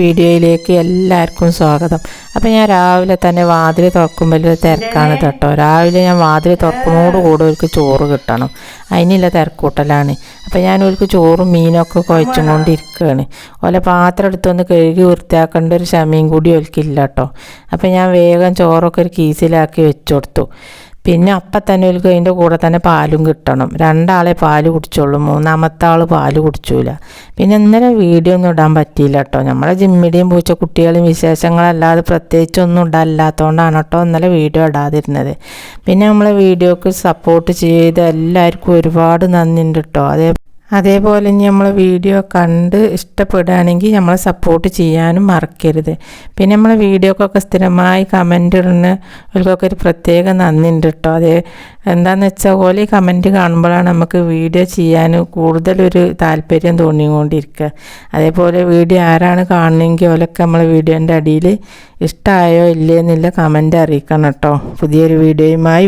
വീഡിയോയിലേക്ക് എല്ലാവർക്കും സ്വാഗതം. അപ്പം ഞാൻ രാവിലെ തന്നെ വാതിൽ തുറക്കുമ്പോൾ ഒരു തിരക്കാണ് കേട്ടോ. രാവിലെ ഞാൻ വാതിൽ തുറക്കുന്നതോട് കൂടെ അവർക്ക് ചോറ് കിട്ടണം. അതിനുള്ള തിരക്കൂട്ടലാണ്. അപ്പം ഞാൻ അവർക്ക് ചോറും മീനൊക്കെ കുഴച്ചും കൊണ്ടിരിക്കുകയാണ് ഓലെ പാത്രം എടുത്തൊന്ന് കഴുകി വൃത്തിയാക്കേണ്ട ഒരു ക്ഷമയും കൂടി ഓൽക്കില്ല കേട്ടോ. അപ്പം ഞാൻ വേഗം ചോറൊക്കെ ഒരു കീസിലാക്കി വെച്ചു കൊടുത്തു. പിന്നെ അപ്പം തന്നെ ഒരു അതിന്റെ കൂടെ തന്നെ പാലും കിട്ടണം. രണ്ടാളെ പാൽ കുടിച്ചോളൂ. മൂന്നാമത്തെ ആൾ പാൽ കുടിച്ചൂല. പിന്നെ ഇന്നലെ വീഡിയോ ഒന്നും ഇടാൻ പറ്റിയില്ല കേട്ടോ നമ്മളെ ജിമ്മിടിയും പൂച്ച കുട്ടികളും വിശേഷങ്ങളല്ലാതെ പ്രത്യേകിച്ചൊന്നും ഇടാല്ലാത്തതുകൊണ്ടാണ് കേട്ടോ ഇന്നലെ വീഡിയോ ഇടാതിരുന്നത്. പിന്നെ നമ്മളെ വീഡിയോക്ക് സപ്പോർട്ട് ചെയ്ത് എല്ലാവർക്കും ഒരുപാട് നന്ദിയുണ്ട് കേട്ടോ അതേ അതേപോലെ ഇനി നമ്മൾ വീഡിയോ കണ്ട് ഇഷ്ടപ്പെടുകയാണെങ്കിൽ നമ്മളെ സപ്പോർട്ട് ചെയ്യാനും മറക്കരുത്. പിന്നെ നമ്മൾ വീഡിയോക്കൊക്കെ സ്ഥിരമായി കമന്റ് ഇടുന്ന അവർക്കൊക്കെ ഒരു പ്രത്യേക നന്ദി ഉണ്ട് കേട്ടോ. അതേ എന്താണെന്ന് വെച്ചാൽ ഓല ഈ കമന്റ് കാണുമ്പോഴാണ് നമുക്ക് വീഡിയോ ചെയ്യാൻ കൂടുതലൊരു താല്പര്യം തോന്നിക്കൊണ്ടിരിക്കുക. അതേപോലെ വീഡിയോ ആരാണ് കാണണമെങ്കിൽ ഓലൊക്കെ നമ്മൾ വീഡിയോന്റെ അടിയിൽ ഇഷ്ടമായോ ഇല്ലേ എന്നുള്ള കമന്റ് അറിയിക്കണം കേട്ടോ. പുതിയൊരു വീഡിയോയുമായി